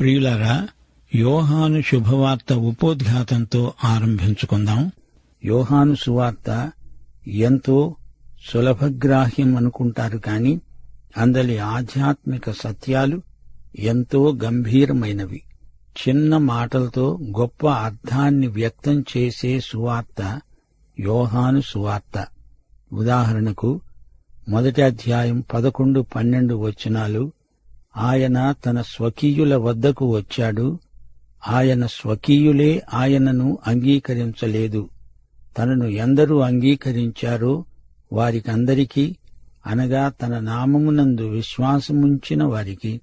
ప్రియులారా యోహాను శుభవార్త ఉపోద్ఘాతంతో ఆరంభించుకుందాం. యోహాను సువార్త ఎంతో సులభగ్రాహ్యం అనుకుంటారు కాని అందలి ఆధ్యాత్మిక సత్యాలు ఎంతో గంభీరమైనవి. చిన్న మాటలతో గొప్ప అర్థాన్ని వ్యక్తం చేసే సువార్త యోహాను సువార్త. ఉదాహరణకు మొదటి అధ్యాయం పదకొండు పన్నెండు వచనాలు ఆయన తన స్వకీయుల వద్దకు వచ్చాడు. ఆయన స్వకీయులే ఆయనను అంగీకరించలేదు. తనను ఎందరూ అంగీకరించారో వారికందరికీ అనగా తన నామమునందు విశ్వాసముంచిన వారికి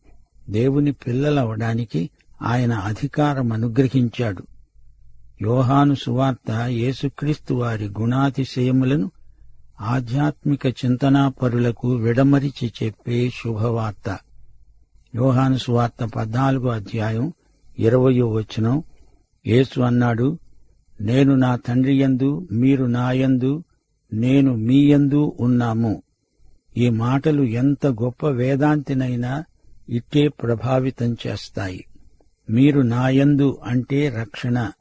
దేవుని పిల్లలవడానికి ఆయన అధికారం అనుగ్రహించాడు యోహాను సువార్త యేసుక్రీస్తు వారి గుణాతిశయములను ఆధ్యాత్మిక చింతనాపరులకు విడమరిచి చెప్పే శుభవార్త. యోహాను సువార్త పద్నాలుగో అధ్యాయం ఇరవయో వచనం. యేసు అన్నాడు నేను నా తండ్రి యందు మీరు నాయందు నేను మీయందు ఉన్నాము. ఈ మాటలు ఎంత గొప్ప వేదాంతినైనా ఇట్టే ప్రభావితం చేస్తాయి. మీరు నాయందు అంటే రక్షణ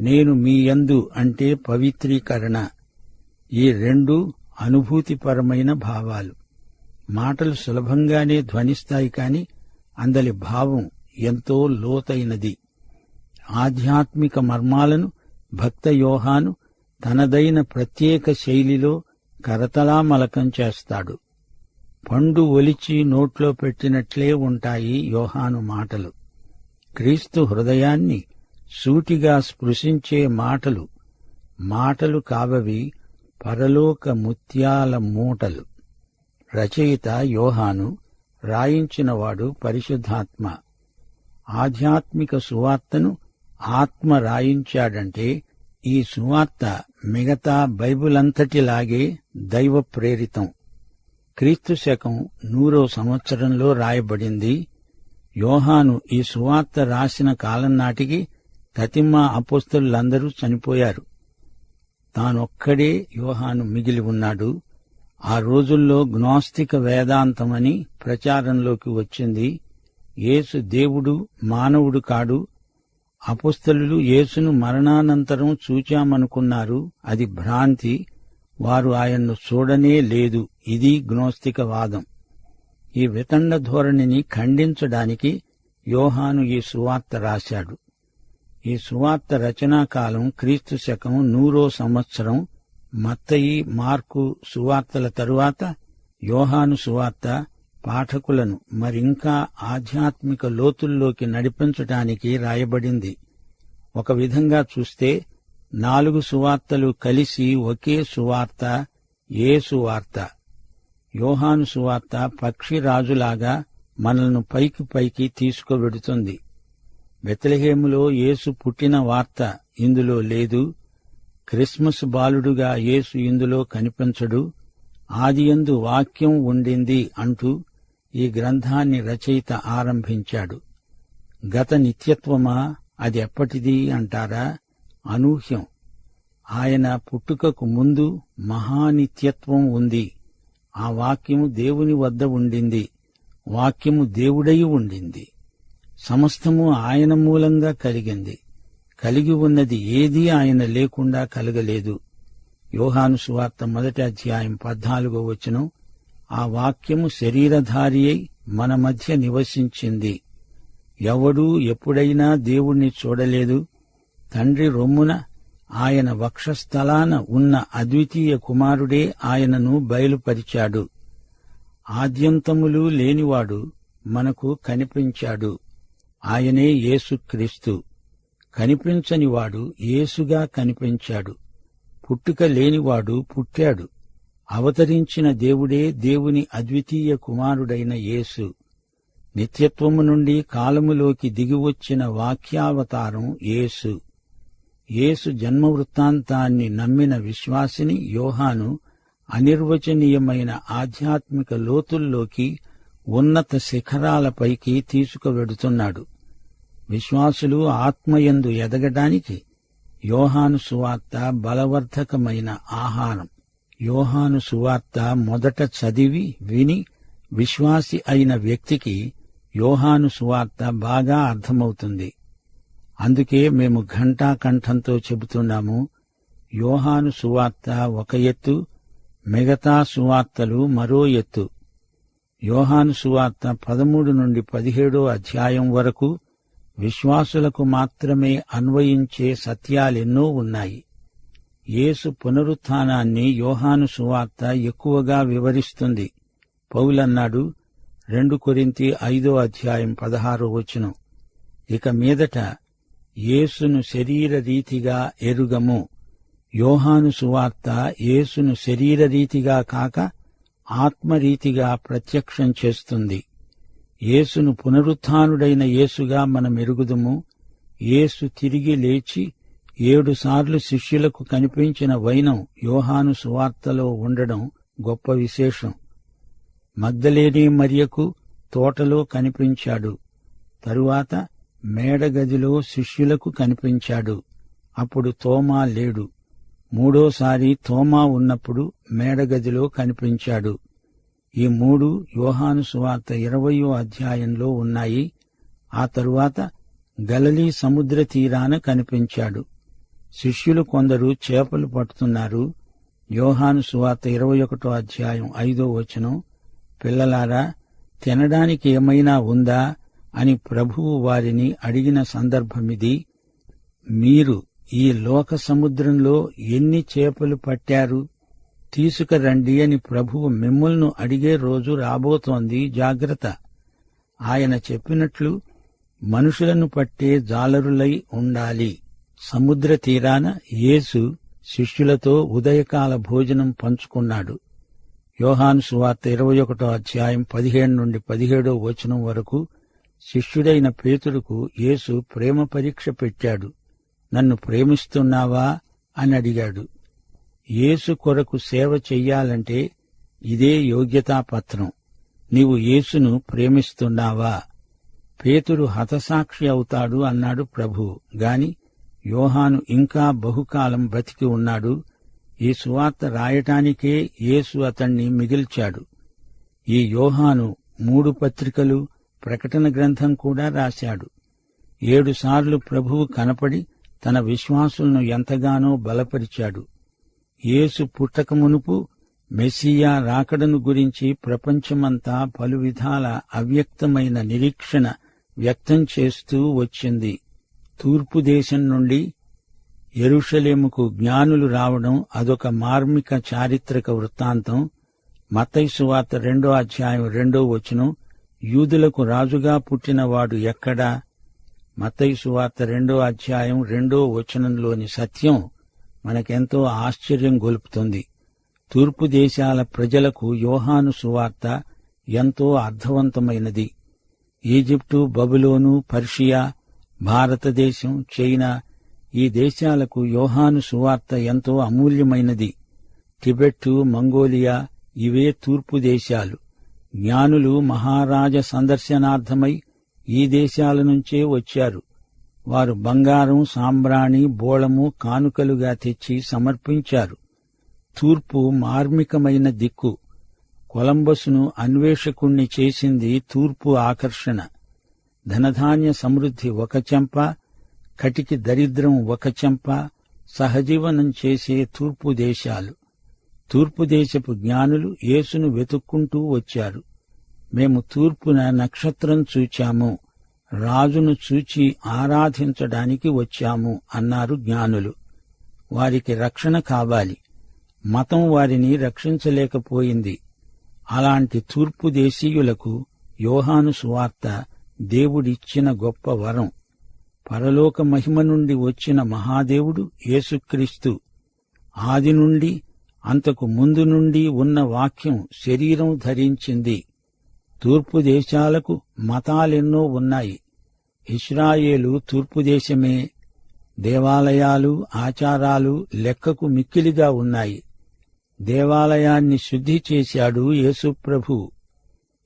నేను మీయందు అంటే పవిత్రీకరణ. ఈ రెండు అనుభూతిపరమైన భావాలు. మాటలు సులభంగానే ధ్వనిస్తాయి కాని అందలి భావం ఎంతో లోతైనది. ఆధ్యాత్మిక మర్మాలను భక్త యోహాను తనదైన ప్రత్యేక శైలిలో కరతలామలకం చేస్తాడు. పండు ఒలిచి నోట్లో పెట్టినట్లే ఉంటాయి యోహాను మాటలు. క్రీస్తు హృదయాన్ని సూటిగా స్పృశించే మాటలు మాటలు కావవి పరలోక ముత్యాల మూటలు. రచయిత యోహాను రాయించినవాడు పరిశుద్ధాత్మ. ఆధ్యాత్మిక సువార్తను ఆత్మ రాయించాడంటే ఈ సువార్త మిగతా బైబిలంతటిలాగే దైవ ప్రేరితం క్రీస్తు శకం నూరో సంవత్సరంలో రాయబడింది. యోహాను ఈ సువార్త రాసిన కాలం నాటికి తతిమ్మ అపోస్తులందరూ చనిపోయారు. తానొక్కడే యోహాను మిగిలి ఉన్నాడు. ఆ రోజుల్లో గ్నాస్తిక వేదాంతమని ప్రచారంలోకి వచ్చింది. యేసు దేవుడు మానవుడు కాడు. అపుస్తలు యేసును మరణానంతరం చూచామనుకున్నారు. అది భ్రాంతి. వారు ఆయన్ను చూడనే లేదు. ఇది గ్నోస్తిక వాదం. ఈ వితండ ధోరణిని ఖండించడానికి యోహాను ఈ సువార్త రాశాడు. ఈ సువార్త రచనాకాలం క్రీస్తు శకం నూరో సంవత్సరం మత్తయి మార్కు సువార్తల తరువాత యోహాను సువార్త పాఠకులను మరింకా ఆధ్యాత్మిక లోతుల్లోకి నడిపించటానికి రాయబడింది. ఒక విధంగా చూస్తే నాలుగు సువార్తలు కలిసి ఒకే సువార్త ఏ సువార్త? యోహాను సువార్త పక్షిరాజులాగా మనల్ని పైకి పైకి తీసుకువెడుతుంది. బెతలహేములో యేసు పుట్టిన వార్త ఇందులో లేదు. క్రిస్మస్ బాలుడుగా యేసు ఇందులో కనిపించడు. ఆదియందు వాక్యం ఉండింది అంటూ ఈ గ్రంథాన్ని రచయిత ఆరంభించాడు. గత నిత్యత్వమా? అది ఎప్పటిది అంటారా? అనూహ్యం. ఆయన పుట్టుకకు ముందు మహానిత్యత్వం ఉంది. ఆ వాక్యము దేవుని వద్ద ఉండింది. వాక్యము దేవుడై ఉండింది. సమస్తము ఆయన మూలంగా కలిగింది. కలిగి ఉన్నది ఏదీ ఆయన లేకుండా కలగలేదు. యోహాను సువార్త మొదటి అధ్యాయం పద్నాలుగో వచనం ఆ వాక్యము శరీరధారి అయి మన మధ్య నివసించింది. ఎవడూ ఎప్పుడైనా దేవుణ్ణి చూడలేదు. తండ్రి రొమ్మున ఆయన వక్షస్థలాన ఉన్న అద్వితీయ కుమారుడే ఆయనను బయలుపరిచాడు. ఆద్యంతములు లేనివాడు మనకు కనిపించాడు. ఆయనే యేసుక్రీస్తు. కనిపించనివాడు యేసుగా కనిపించాడు. పుట్టుక లేనివాడు పుట్టాడు. అవతరించిన దేవుడే దేవుని అద్వితీయ కుమారుడైన యేసు. నిత్యత్వము నుండి కాలములోకి దిగివచ్చిన వాక్యావతారం యేసు. యేసు జన్మ వృత్తాంతాన్ని నమ్మిన విశ్వాసిని యోహాను అనిర్వచనీయమైన ఆధ్యాత్మిక లోతుల్లోకి ఉన్నత శిఖరాలపైకి తీసుకువెడుతున్నాడు. విశ్వాసులు ఆత్మయందు ఎదగడానికి యోహాను సువార్త బలవర్ధకమైన ఆహారం. యోహాను సువార్త మొదట చదివి విని విశ్వాసి అయిన వ్యక్తికి యోహాను సువార్త బాగా అర్థమవుతుంది. అందుకే మేము ఘంటా కంఠంతో చెబుతున్నాము యోహాను సువార్త ఒక ఎత్తు మిగతా సువార్తలు మరో ఎత్తు. యోహాను సువార్త పదమూడు నుండి పదిహేడో అధ్యాయం వరకు విశ్వాసులకు మాత్రమే అన్వయించే సత్యాలెన్నో ఉన్నాయి. యేసు పునరుత్థానాన్ని యోహాను సువార్త ఎక్కువగా వివరిస్తుంది. పౌలన్నాడు రెండు కొరింతి ఐదో అధ్యాయం పదహారో వచనం. ఇక మీదట యేసును శరీర రీతిగా ఎరుగము. యోహాను సువార్త యేసును శరీర రీతిగా కాక ఆత్మరీతిగా ప్రత్యక్షం చేస్తుంది. యేసును పునరుత్థానుడైన యేసుగా మనం ఎరుగుదుము. యేసు తిరిగి లేచి ఏడుసార్లు శిష్యులకు కనిపించిన వైనం యోహాను సువార్తలో ఉండడం గొప్ప విశేషం. మగ్ధలేని మరియకు తోటలో కనిపించాడు. తరువాత మేడగదిలో శిష్యులకు కనిపించాడు. అప్పుడు తోమా లేడు. మూడోసారి తోమా ఉన్నప్పుడు మేడగదిలో కనిపించాడు. ఈ మూడు యోహాను సువార్త ఇరవయో అధ్యాయంలో ఉన్నాయి. ఆ తరువాత గలలీ సముద్ర తీరాన కనిపించాడు. శిష్యులు కొందరు చేపలు పట్టుతున్నారు. యోహాను సువార్త ఇరవై ఒకటో అధ్యాయం ఐదో వచనం పిల్లలారా తినడానికి ఏమైనా ఉందా? అని ప్రభువు వారిని అడిగిన సందర్భమిది. మీరు ఈ లోక సముద్రంలో ఎన్ని చేపలు పట్టారు? తీసుకురండి అని ప్రభువు మిమ్మల్ని అడిగే రోజు రాబోతోంది జాగ్రత్త. ఆయన చెప్పినట్లు మనుషులను పట్టే జాలరులై ఉండాలి. సముద్ర తీరాన యేసు శిష్యులతో ఉదయకాల భోజనం పంచుకున్నాడు. యోహాను సువార్త ఇరవై ఒకటో అధ్యాయం పదిహేను నుండి పదిహేడో వచనం వరకు శిష్యుడైన పేతుడుకు యేసు ప్రేమ పరీక్ష పెట్టాడు. నన్ను ప్రేమిస్తున్నావా? అని అడిగాడు. యేసు కొరకు సేవ చెయ్యాలంటే ఇదే యోగ్యతాపత్రం నీవు యేసును ప్రేమిస్తున్నావా? పేతురు హతసాక్షి అవుతాడు అన్నాడు ప్రభు. గాని యోహాను ఇంకా బహుకాలం బ్రతికి ఉన్నాడు. ఈ సువార్త రాయటానికే యేసు అతణ్ణి మిగిల్చాడు. ఈ యోహాను మూడు పత్రికలు ప్రకటన గ్రంథం కూడా రాశాడు. ఏడుసార్లు ప్రభువు కనపడి తన విశ్వాసులను ఎంతగానో బలపరిచాడు. యేసు పుట్టక మునుపు మెస్సియా రాకడను గురించి ప్రపంచమంతా పలు విధాల అవ్యక్తమైన నిరీక్షణ వ్యక్తం చేస్తూ వచ్చింది. తూర్పు దేశం నుండి ఎరుషలేముకు జ్ఞానులు రావడం అదొక మార్మిక చారిత్రక వృత్తాంతం. మతైసువార్త రెండో అధ్యాయం రెండో వచనం యూదులకు రాజుగా పుట్టినవాడు ఎక్కడా? మతైసువార్త రెండో అధ్యాయం రెండో వచనంలోని సత్యం మనకెంతో ఆశ్చర్యం గొలుపుతుంది. తూర్పు దేశాల ప్రజలకు యోహాను సువార్త ఎంతో అర్థవంతమైనది. ఈజిప్టు బబులోను పర్షియా భారతదేశం చైనా ఈ దేశాలకు యోహాను సువార్త ఎంతో అమూల్యమైనది. టిబెట్టు మంగోలియా ఇవే తూర్పు దేశాలు. జ్ఞానులు మహారాజ సందర్శనార్థమై ఈ దేశాల నుంచే వచ్చారు. వారు బంగారం సాంబ్రాణి బోళము కానుకలుగా తెచ్చి సమర్పించారు. తూర్పు మార్మికమైన దిక్కు. కొలంబస్ను అన్వేషకుణ్ణి చేసింది తూర్పు ఆకర్షణ. ధనధాన్య సమృద్ధి ఒక చెంప కటికి దరిద్రం ఒక చెంప సహజీవనం చేసే తూర్పు దేశాలు. తూర్పు దేశపు జ్ఞానులు యేసును వెతుక్కుంటూ వచ్చారు. మేము తూర్పున నక్షత్రం చూచాము. రాజును చూచి ఆరాధించడానికి వచ్చాము అన్నారు జ్ఞానులు. వారికి రక్షణ కావాలి. మతం వారిని రక్షించలేకపోయింది. అలాంటి తూర్పు దేశీయులకు యోహాను సువార్త దేవుడిచ్చిన గొప్ప వరం. పరలోక మహిమ నుండి వచ్చిన మహాదేవుడు యేసుక్రీస్తు. ఆది నుండి అంతకు ముందు నుండి ఉన్న వాక్యం శరీరం ధరించింది. తూర్పు దేశాలకు మతాలెన్నో ఉన్నాయి. ఇస్రాయేలు తూర్పు దేశమే దేవాలయాలు ఆచారాలు లెక్కకు మిక్కిలిగా ఉన్నాయి. దేవాలయాన్ని శుద్ధి చేశాడు యేసుప్రభు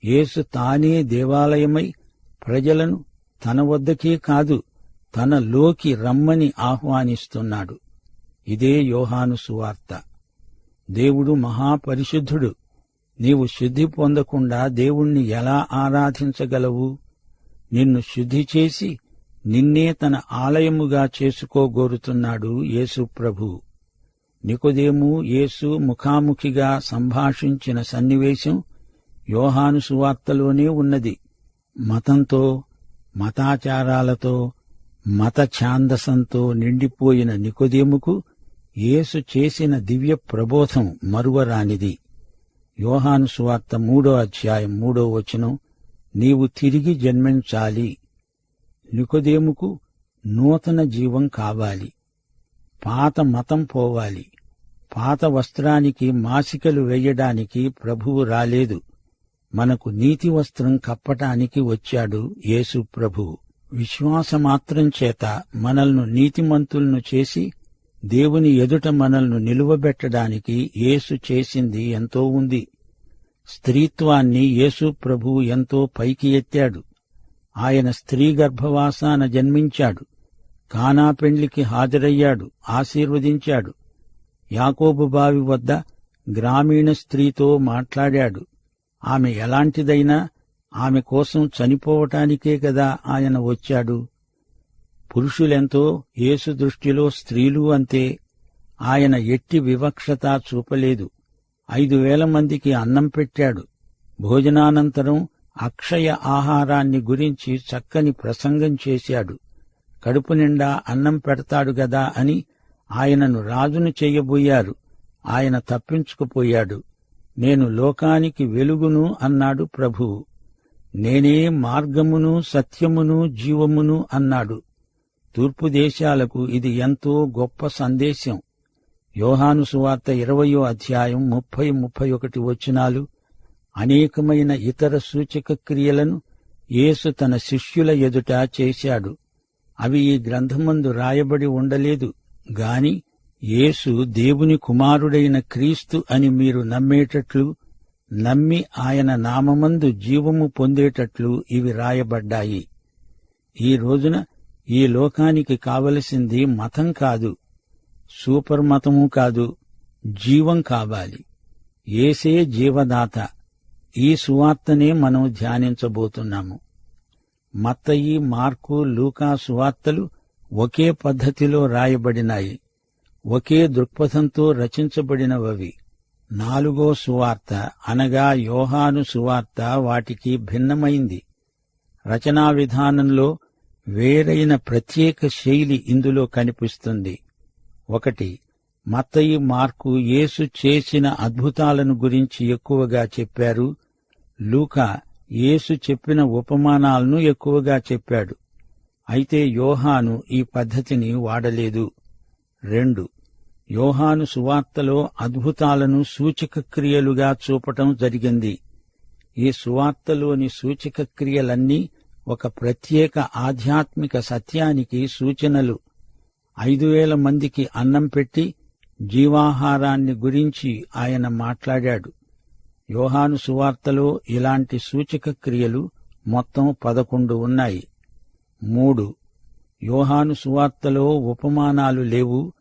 యేసు తానే దేవాలయమై ప్రజలను తన వద్దకే కాదు తనలోకి రమ్మని ఆహ్వానిస్తున్నాడు. ఇదే యోహాను సువార్త. దేవుడు మహాపరిశుద్ధుడు. నీవు శుద్ధి పొందకుండా దేవుణ్ణి ఎలా ఆరాధించగలవు? నిన్ను శుద్ధి చేసి నిన్నే తన ఆలయముగా చేసుకోగోరుతున్నాడు యేసు ప్రభు. నికోదేము యేసు ముఖాముఖిగా సంభాషించిన సన్నివేశం యోహాను సువార్తలోనే ఉన్నది. మతంతో మతాచారాలతో మత ఛాందసంతో నిండిపోయిన నికోదేముకు యేసు చేసిన దివ్య ప్రబోధం మరువరానిది. యోహాను సువార్త మూడో అధ్యాయం మూడో వచనం నీవు తిరిగి జన్మించాలి. నికోదేముకు నూతన జీవం కావాలి. పాత మతం పోవాలి. పాత వస్త్రానికి మాసికలు వెయ్యడానికి ప్రభువు రాలేదు. మనకు నీతి వస్త్రం కప్పటానికి వచ్చాడు యేసు ప్రభువు విశ్వాసమాత్రం చేత మనల్ను నీతిమంతులను చేసి దేవుని ఎదుట మనల్ను నిలువబెట్టడానికి యేసు చేసింది ఎంతో ఉంది. స్త్రీత్వాన్ని యేసు ప్రభువు ఎంతో పైకి ఎత్తాడు. ఆయన స్త్రీ గర్భవాసాన జన్మించాడు. కానా పెండ్లికి హాజరయ్యాడు. ఆశీర్వదించాడు. యాకోబు బావి వద్ద గ్రామీణ స్త్రీతో మాట్లాడాడు. ఆమె ఎలాంటిదైనా ఆమె కోసం చనిపోవటానికే కదా ఆయన వచ్చాడు. పురుషులెంతో యేసు దృష్టిలో స్త్రీలు అంతే. ఆయన ఎట్టి వివక్షత చూపలేదు. ఐదు వేల మందికి అన్నం పెట్టాడు. భోజనానంతరం అక్షయ ఆహారాన్ని గురించి చక్కని ప్రసంగం చేశాడు. కడుపు నిండా అన్నం పెడతాడు గదా అని ఆయనను రాజును చెయ్యబోయారు ఆయన తప్పించుకుపోయాడు. నేను లోకానికి వెలుగును అన్నాడు ప్రభువు నేనే మార్గమును సత్యమును జీవమును అన్నాడు. తూర్పు దేశాలకు ఇది ఎంతో గొప్ప సందేశం. యోహాను సువార్త ఇరవయో అధ్యాయం ముప్పై ముప్పై ఒకటి వచనాలు అనేకమైన ఇతర సూచక క్రియలను యేసు తన శిష్యుల ఎదుట చేశాడు. అవి ఈ గ్రంథమందు రాయబడి ఉండలేదు గాని యేసు దేవుని కుమారుడైన క్రీస్తు అని మీరు నమ్మేటట్లు నమ్మి ఆయన నామమందు జీవము పొందేటట్లు ఇవి రాయబడ్డాయి. ఈ రోజున ఈ లోకానికి కావలసింది మతం కాదు సూపర్ మతము కాదు జీవం కావాలి. ఏసే జీవదాత ఈ సువార్తనే మనం ధ్యానించబోతున్నాము. మత్తయి మార్కు లూకా సువార్తలు ఒకే పద్ధతిలో రాయబడినాయి. ఒకే దృక్పథంతో రచించబడినవవి. నాలుగో సువార్త అనగా యోహాను సువార్త వాటికి భిన్నమైంది. రచనా విధానంలో వేరైన ప్రత్యేక శైలి ఇందులో కనిపిస్తుంది. ఒకటి మత్తయి మార్కు యేసు చేసిన అద్భుతాలను గురించి ఎక్కువగా చెప్పారు. లూకా యేసు చెప్పిన ఉపమానాలను ఎక్కువగా చెప్పాడు. అయితే యోహాను ఈ పద్ధతిని వాడలేదు. రెండు యోహాను సువార్తలో అద్భుతాలను సూచక క్రియలుగా చూపటం జరిగింది. ఈ సువార్తలోని సూచక క్రియలన్నీ ఒక ప్రత్యేక ఆధ్యాత్మిక సత్యానికి సూచనలు. ఐదు వేల మందికి అన్నం పెట్టి జీవాహారాన్ని గురించి ఆయన మాట్లాడాడు. యోహాను సువార్తలో ఇలాంటి సూచక క్రియలు మొత్తం పదకొండు ఉన్నాయి. మూడు. యోహాను సువార్తలో ఉపమానాలు లేవు.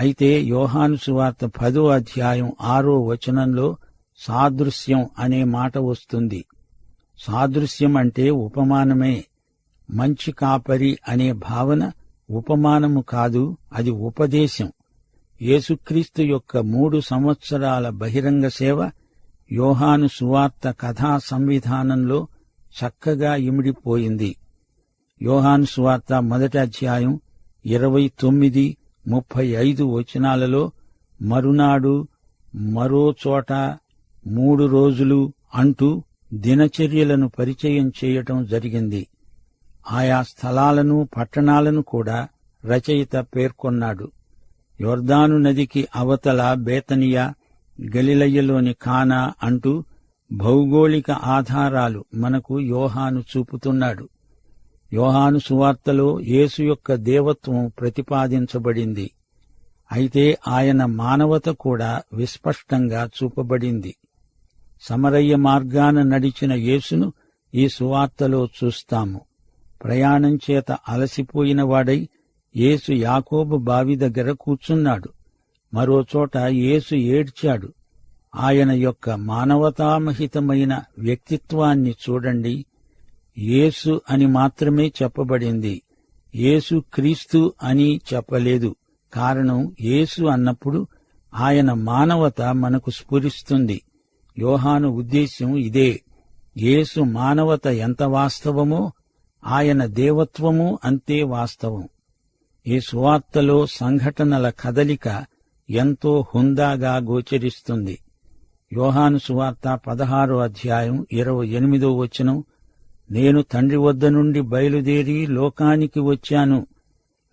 అయితే యోహాను సువార్త పదో అధ్యాయం ఆరో వచనంలో సాదృశ్యం అనే మాట వస్తుంది. సాదృశ్యం అంటే ఉపమానమే. మంచి కాపరి అనే భావన ఉపమానము కాదు అది ఉపదేశం. యేసుక్రీస్తు యొక్క మూడు సంవత్సరాల బహిరంగ సేవ యోహాను సువార్త కథా సంవిధానంలో చక్కగా ఇమిడిపోయింది. యోహాను సువార్త మొదటి అధ్యాయం ఇరవై తొమ్మిది ముప్పై ఐదు వచనాలలో మరునాడు మరో చోట మూడు రోజులు అంటూ దినచర్యలను పరిచయం చేయటం జరిగింది. ఆయా స్థలాలను పట్టణాలను కూడా రచయిత పేర్కొన్నాడు. యోర్దాను నదికి అవతల బేతనియా గలిలయ్యలోని కానా అంటూ భౌగోళిక ఆధారాలు మనకు యోహాను చూపుతున్నాడు. యోహాను సువార్తలో యేసు యొక్క దేవత్వం ప్రతిపాదించబడింది. అయితే ఆయన మానవత కూడా విస్పష్టంగా చూపబడింది. సమరయ్య మార్గాన నడిచిన యేసును ఈ సువార్తలో చూస్తాము. ప్రయాణం చేత అలసిపోయిన వాడై యేసు యాకోబు బావి దగ్గర కూర్చున్నాడు. మరోచోట యేసు ఏడ్చాడు. ఆయన యొక్క మానవతామహితమైన వ్యక్తిత్వాన్ని చూడండి. యేసు అని మాత్రమే చెప్పబడింది. యేసు క్రీస్తు అని చెప్పలేదు. కారణం యేసు అన్నప్పుడు ఆయన మానవత మనకు స్ఫురిస్తుంది. యోహాను ఉద్దేశ్యం ఇదే. యేసు మానవత ఎంత వాస్తవమో ఆయన దేవత్వము అంతే వాస్తవం. ఈ సువార్తలో సంఘటనల కదలిక ఎంతో హుందాగా గోచరిస్తుంది. యోహాను సువార్త పదహారో అధ్యాయం ఇరవై ఎనిమిదో వచనం నేను తండ్రి వద్ద నుండి బయలుదేరి లోకానికి వచ్చాను.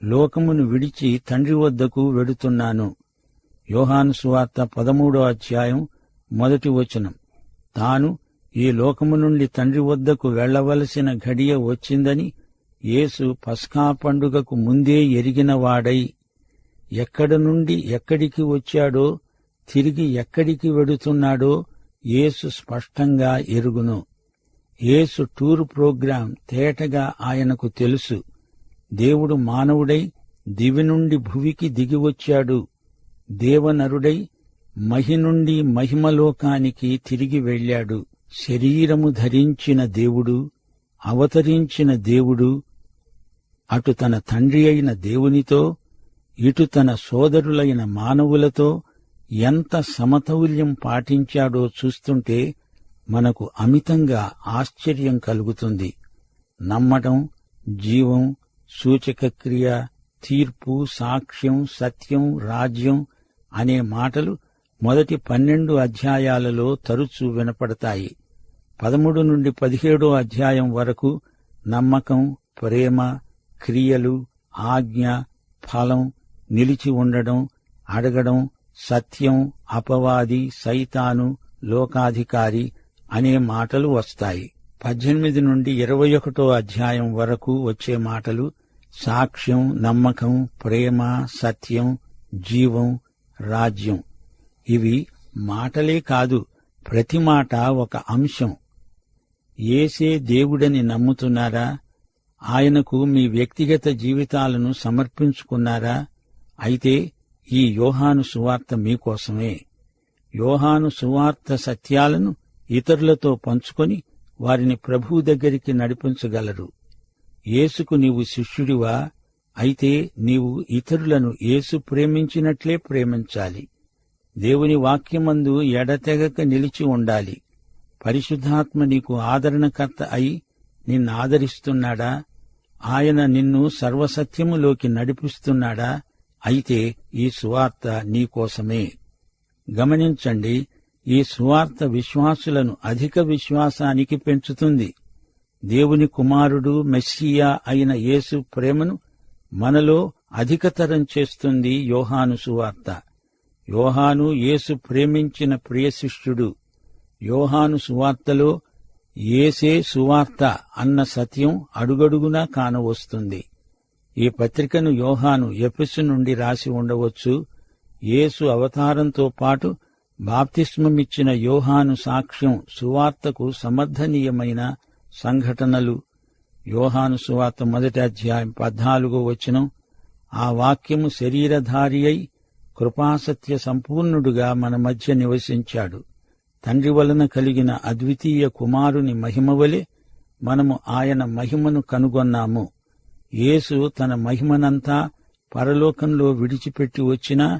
లోకమును విడిచి తండ్రి వద్దకు వెడుతున్నాను. యోహాను సువార్త పదమూడో అధ్యాయం మొదటి వచనం తాను ఈ లోకము నుండి తండ్రి వద్దకు వెళ్ళవలసిన ఘడియ వచ్చిందని యేసు పస్కా పండుగకు ముందే ఎరిగినవాడై ఎక్కడ నుండి ఎక్కడికి వచ్చాడో తిరిగి ఎక్కడికి వెడుతున్నాడో యేసు స్పష్టంగా ఎరుగును. యేసు టూర్ ప్రోగ్రాం తేటగా ఆయనకు తెలుసు. దేవుడు మానవుడై దివి నుండి భువికి దిగివచ్చాడు దేవనరుడై మహి నుండి మహిమలోకానికి తిరిగి వెళ్ళాడు. శరీరము ధరించిన దేవుడు అవతరించిన దేవుడు అటు తన తండ్రి అయిన దేవునితో ఇటు తన సోదరులైన మానవులతో ఎంత సమతౌల్యం పాటించాడో చూస్తుంటే మనకు అమితంగా ఆశ్చర్యం కలుగుతుంది. నమ్మటం జీవం సూచకక్రియ తీర్పు సాక్ష్యం సత్యం రాజ్యం అనే మాటలు మొదటి పన్నెండు అధ్యాయాలలో తరచూ వినపడతాయి. పదమూడు నుండి పదిహేడో అధ్యాయం వరకు నమ్మకం ప్రేమ క్రియలు ఆజ్ఞ ఫలం నిలిచి ఉండడం అడగడం సత్యం అపవాది సైతాను లోకాధికారి అనే మాటలు వస్తాయి. పద్దెనిమిది నుండి ఇరవై ఒకటో అధ్యాయం వరకు వచ్చే మాటలు సాక్ష్యం నమ్మకం ప్రేమ సత్యం జీవం రాజ్యం. ఇవి మాటలే కాదు ప్రతి మాట ఒక అంశం. ఏసే దేవుడని నమ్ముతున్నారా? ఆయనకు మీ వ్యక్తిగత జీవితాలను సమర్పించుకున్నారా? అయితే ఈ యోహాను సువార్త మీకోసమే. యోహాను సువార్త సత్యాలను ఇతరులతో పంచుకొని వారిని ప్రభువు దగ్గరికి నడిపించగలరు. యేసుకు నీవు శిష్యుడివా? అయితే నీవు ఇతరులను యేసు ప్రేమించినట్లే ప్రేమించాలి. దేవుని వాక్యమందు ఎడతెగక నిలిచి ఉండాలి. పరిశుద్ధాత్మ నీకు ఆదరణకర్త అయి నిన్ను ఆదరిస్తున్నాడా ఆయన నిన్ను సర్వసత్యములోకి నడిపిస్తున్నాడా? అయితే ఈ సువార్త నీకోసమే గమనించండి ఈ సువార్త విశ్వాసులను అధిక విశ్వాసానికి పెంచుతుంది. దేవుని కుమారుడు మెస్సియా అయిన యేసు ప్రేమను మనలో అధికతరం చేస్తుంది యోహాను సువార్త. యోహాను యేసు ప్రేమించిన ప్రియశిష్యుడు. యోహాను సువార్తలో ఏసే సువార్త అన్న సత్యం అడుగడుగునా కానవస్తుంది. ఈ పత్రికను యోహాను ఎపిసు నుండి రాసి ఉండవచ్చు. యేసు అవతారంతో పాటు బాప్తిస్మమిచ్చిన యోహాను సాక్ష్యం సువార్తకు సమర్థనీయమైన సంఘటనలు. యోహాను సువార్త మొదటి అధ్యాయం పద్నాలుగో వచనం ఆ వాక్యము శరీరధారి అయి కృపాసత్య సంపూర్ణుడుగా మన మధ్య నివసించాడు. తండ్రి వలన కలిగిన అద్వితీయ కుమారుని మహిమవలె మనము ఆయన మహిమను కనుగొన్నాము. యేసు తన మహిమనంతా పరలోకంలో విడిచిపెట్టి వచ్చినా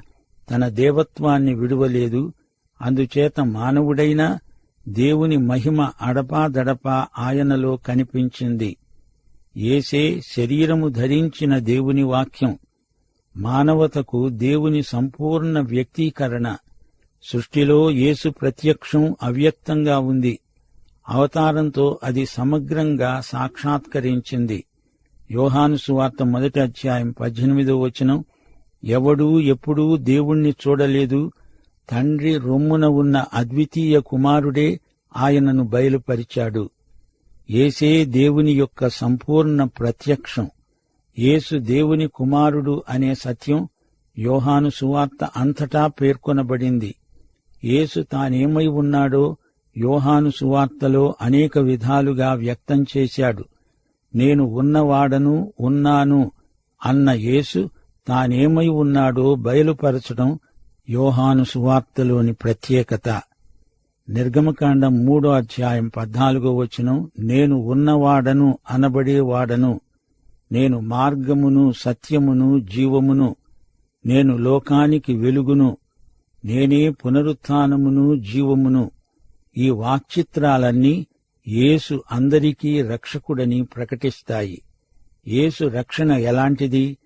తన దేవత్వాన్ని విడువలేదు. అందుచేత మానవుడైనా దేవుని మహిమ అడపాదడపా ఆయనలో కనిపించింది. ఏసే శరీరము ధరించిన దేవుని వాక్యం. మానవతకు దేవుని సంపూర్ణ వ్యక్తీకరణ. సృష్టిలో యేసు ప్రత్యక్షం అవ్యక్తంగా ఉంది. అవతారంతో అది సమగ్రంగా సాక్షాత్కరించింది. యోహాను సువార్త మొదటి అధ్యాయం పద్దెనిమిదో వచనం ఎవడూ ఎప్పుడూ దేవుణ్ణి చూడలేదు. తండ్రి రొమ్మున ఉన్న అద్వితీయ కుమారుడే ఆయనను బయలుపరిచాడు. ఏసే దేవుని యొక్క సంపూర్ణ ప్రత్యక్షం. యేసు దేవుని కుమారుడు అనే సత్యం యోహాను సువార్త అంతటా పేర్కొనబడింది. యేసు తానేమై ఉన్నాడో యోహాను సువార్తలో అనేక విధాలుగా వ్యక్తం చేశాడు. నేను ఉన్నవాడను ఉన్నాను అన్న యేసు తానేమై ఉన్నాడో బయలుపరచడం యోహాను సువార్తలోని ప్రత్యేకత. నిర్గమకాండం మూడో అధ్యాయం పద్నాలుగో వచనం నేను ఉన్నవాడను అనబడేవాడను. నేను మార్గమును సత్యమును జీవమును. నేను లోకానికి వెలుగును. నేనే పునరుత్నమును జీవమును ఈ వాక్చిత్రాలన్నీ యేసు అందరికీ రక్షకుడని ప్రకటిస్తాయి. యేసు రక్షణ ఎలాంటిది?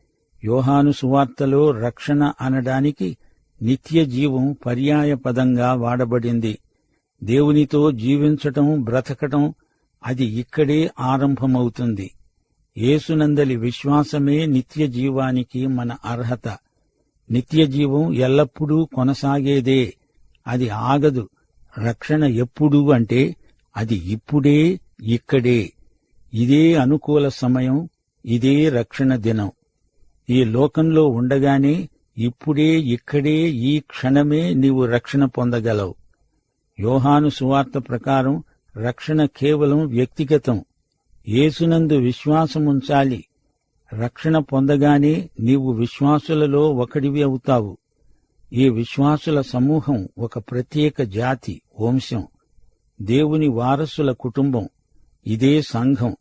యోహాను సువార్తలో రక్షణ అనడానికి నిత్య జీవం పర్యాయపదంగా వాడబడింది. దేవునితో జీవించటం బ్రతకటం అది ఇక్కడే ఆరంభమవుతుంది. యేసునందలి విశ్వాసమే నిత్య జీవానికి మన అర్హత. నిత్య జీవం ఎల్లప్పుడూ కొనసాగేదే. అది ఆగదు. రక్షణ ఎప్పుడు అంటే అది ఇప్పుడే ఇక్కడే. ఇదే అనుకూల సమయం ఇదే రక్షణ దినం. ఈ లోకంలో ఉండగానే ఇప్పుడే ఇక్కడే ఈ క్షణమే నీవు రక్షణ పొందగలవు. యోహాను సువార్త ప్రకారం రక్షణ కేవలం వ్యక్తిగతం. యేసునందు విశ్వాసముంచాలి. రక్షణ పొందగానే నీవు విశ్వాసులలో ఒకడివి అవుతావు. ఈ విశ్వాసుల సమూహం ఒక ప్రత్యేక జాతి వంశం. దేవుని వారసుల కుటుంబం. ఇదే సంఘం.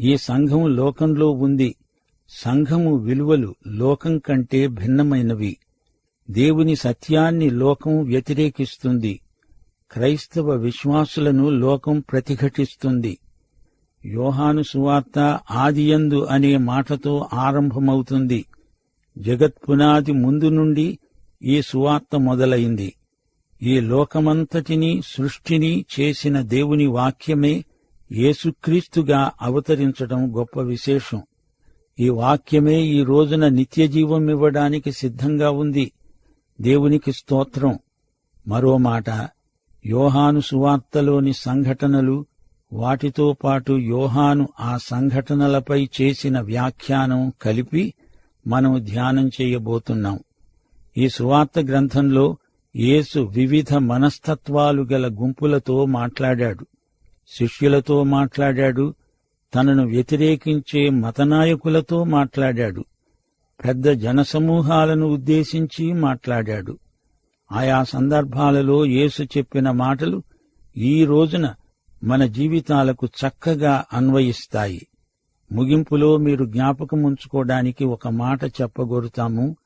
ఈ సంఘం లోకంలో ఉంది. సంఘము విలువలు లోకం కంటే భిన్నమైనవి. దేవుని సత్యాన్ని లోకం వ్యతిరేకిస్తుంది. క్రైస్తవ విశ్వాసులను లోకం ప్రతిఘటిస్తుంది. యోహాను సువార్త ఆదియందు అనే మాటతో ఆరంభమవుతుంది. జగత్పునాది ముందు నుండి ఈ సువార్త మొదలైంది. ఈ లోకమంతటినీ సృష్టిని చేసిన దేవుని వాక్యమే యేసుక్రీస్తుగా అవతరించడం గొప్ప విశేషం. ఈ వాక్యమే ఈ రోజున నిత్య ఇవ్వడానికి సిద్ధంగా ఉంది. దేవునికి స్తోత్రం. మరో మాట యోహాను సువార్తలోని సంఘటనలు వాటితో పాటు యోహాను ఆ సంఘటనలపై చేసిన వ్యాఖ్యానం కలిపి మనం ధ్యానం చేయబోతున్నాం. ఈ సువార్త గ్రంథంలో యేసు వివిధ మనస్తత్వాలు గల గుంపులతో మాట్లాడాడు శిష్యులతో మాట్లాడాడు తనను వ్యతిరేకించే మతనాయకులతో మాట్లాడాడు పెద్ద జనసమూహాలను ఉద్దేశించి మాట్లాడాడు. ఆయా సందర్భాలలో యేసు చెప్పిన మాటలు ఈ రోజున మన జీవితాలకు చక్కగా అన్వయిస్తాయి. ముగింపులో మీరు జ్ఞాపకం ఉంచుకోవడానికి ఒక మాట చెప్పగోరుతాము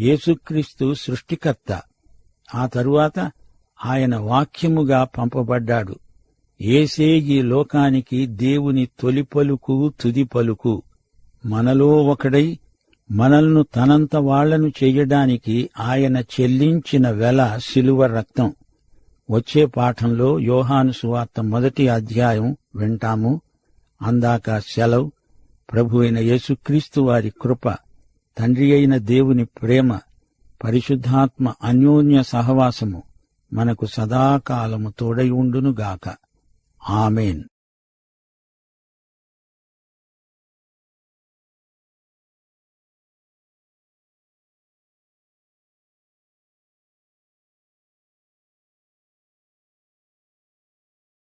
యేసుక్రీస్తు సృష్టికర్త. ఆ తరువాత ఆయన వాక్యముగా పంపబడ్డాడు. ఏసే ఈ లోకానికి దేవుని తొలి పలుకు తుది పలుకు. మనలో ఒకడై మనల్ను తనంత వాళ్ళను చెయ్యడానికి ఆయన చెల్లించిన వెల శిలువ రక్తం. వచ్చే పాఠంలో యోహాను సువార్త మొదటి అధ్యాయం వింటాము. అందాక సెలవు. ప్రభు అయిన యేసుక్రీస్తు వారి కృప తండ్రి అయిన దేవుని ప్రేమ పరిశుద్ధాత్మ అన్యోన్య సహవాసము మనకు సదాకాలము తోడై ఉండునుగాక. ఆమెన్.